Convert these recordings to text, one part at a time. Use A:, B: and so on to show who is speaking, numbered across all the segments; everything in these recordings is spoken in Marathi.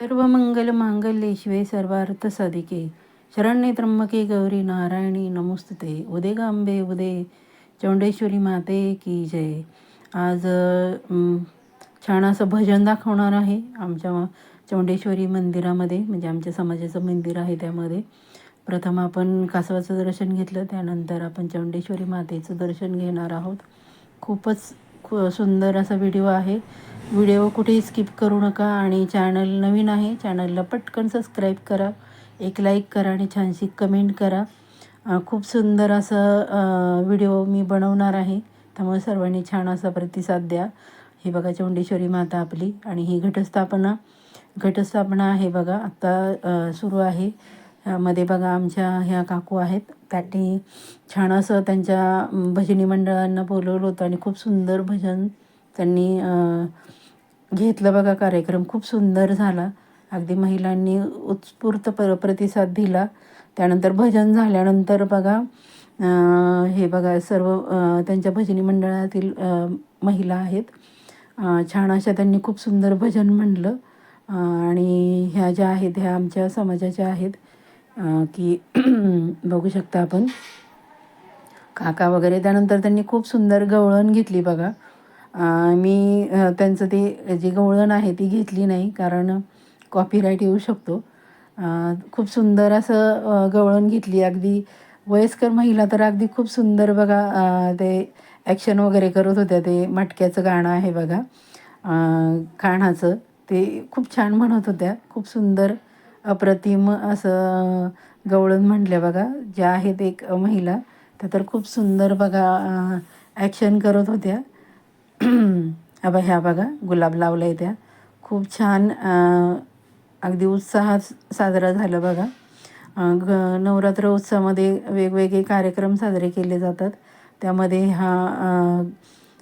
A: सर्व मंगल मांगल्ये शिवे सर्वार्थ साधिके शरण्ये त्र्यंबके गौरी नारायणी नमोस्तुते। उदे गांबे उदे चौंडेश्वरी माते की जय। आज छान असं भजन दाखवणार आहे आमच्या चौंडेश्वरी मंदिरामध्ये म्हणजे आमच्या समाजाचं मंदिर आहे त्यामध्ये. प्रथम आपण कासवाचं दर्शन घेतलं त्यानंतर आपण चौंडेश्वरी मातेचं दर्शन घेणार आहोत. खूपच खू सुंदर असा व्हिडिओ आहे. व्हिडिओ कुठेही स्किप करू नका आणि चॅनल नवीन आहे चॅनलला पटकन सबस्क्राईब करा एक लाईक करा आणि छानशी कमेंट करा. खूप सुंदर असं व्हिडिओ मी बनवणार आहे. त्यामुळे सर्वांनी छान असा प्रतिसाद द्या. हे बघा चौंडेश्वरी माता आपली आणि ही घटस्थापना. घटस्थापना आहे बघा आत्ता सुरू आहे. मध्ये बघा आमच्या ह्या काकू आहेत. त्यांनी छान असं त्यांच्या भजनी मंडळांना बोलवलं होतं आणि खूप सुंदर भजन त्यांनी घेतलं बघा कार्यक्रम खूप सुंदर झाला. अगदी महिलांनी उत्स्फूर्त प प्रतिसाद दिला. त्यानंतर भजन झाल्यानंतर बघा हे बघा सर्व त्यांच्या भजनी मंडळातील महिला आहेत. छान अशा त्यांनी खूप सुंदर भजन म्हणलं. आणि ह्या ज्या आहेत ह्या आमच्या समाजाच्या आहेत की बघू शकता आपण. काका वगैरे त्यानंतर त्यांनी खूप सुंदर गवळण घेतली बघा. मी त्यांचं ते जी गवळण आहे ती घेतली नाही कारण कॉपीराईट येऊ शकतो. खूप सुंदर असं गवळण घेतली. अगदी वयस्कर महिला तर अगदी खूप सुंदर बघा ते ॲक्शन वगैरे करत होत्या. ते मटक्याचं गाणं आहे बघा खाणाचं ते खूप छान म्हणत होत्या. खूप सुंदर अप्रतिम असं गवळण म्हटल्या बघा. ज्या आहेत एक महिला त्या तर खूप सुंदर बघा ॲक्शन करत होत्या. अबा ह्या बघा गुलाब लावलाय त्या. खूप छान अगदी उत्साहात साजरा झालं बघा. ग नवरात्र उत्सवामध्ये वेगवेगळे कार्यक्रम साजरे केले जातात. त्यामध्ये हा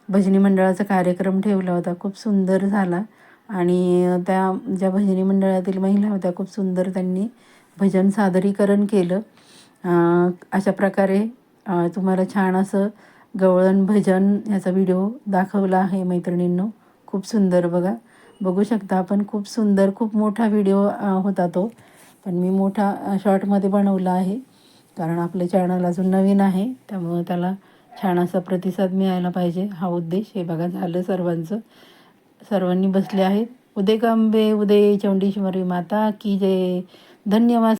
A: भजनी मंडळाचा कार्यक्रम ठेवला होता खूप सुंदर झाला. आणि त्या ज्या भजनी मंडळातील महिला होत्या खूप सुंदर त्यांनी भजन सादरीकरण केलं. अशा प्रकारे तुम्हाला छान असं गवळण भजन ह्याचा व्हिडिओ दाखवला आहे मैत्रिणींनो. खूप सुंदर बघा. बघू शकता आपण खूप सुंदर खूप मोठा व्हिडिओ होता तो. पण मी मोठा शॉर्टमध्ये बनवला आहे. कारण आपलं चॅनल अजून नवीन आहे. त्यामुळं त्याला छान असा प्रतिसाद मिळायला पाहिजे. हा उद्देश हे बघा झालं सर्वांचं. सर्वांनी बसले आहेत. उदे कांबे उदे चौंडेश्वरी माता की जय. धन्यवाद.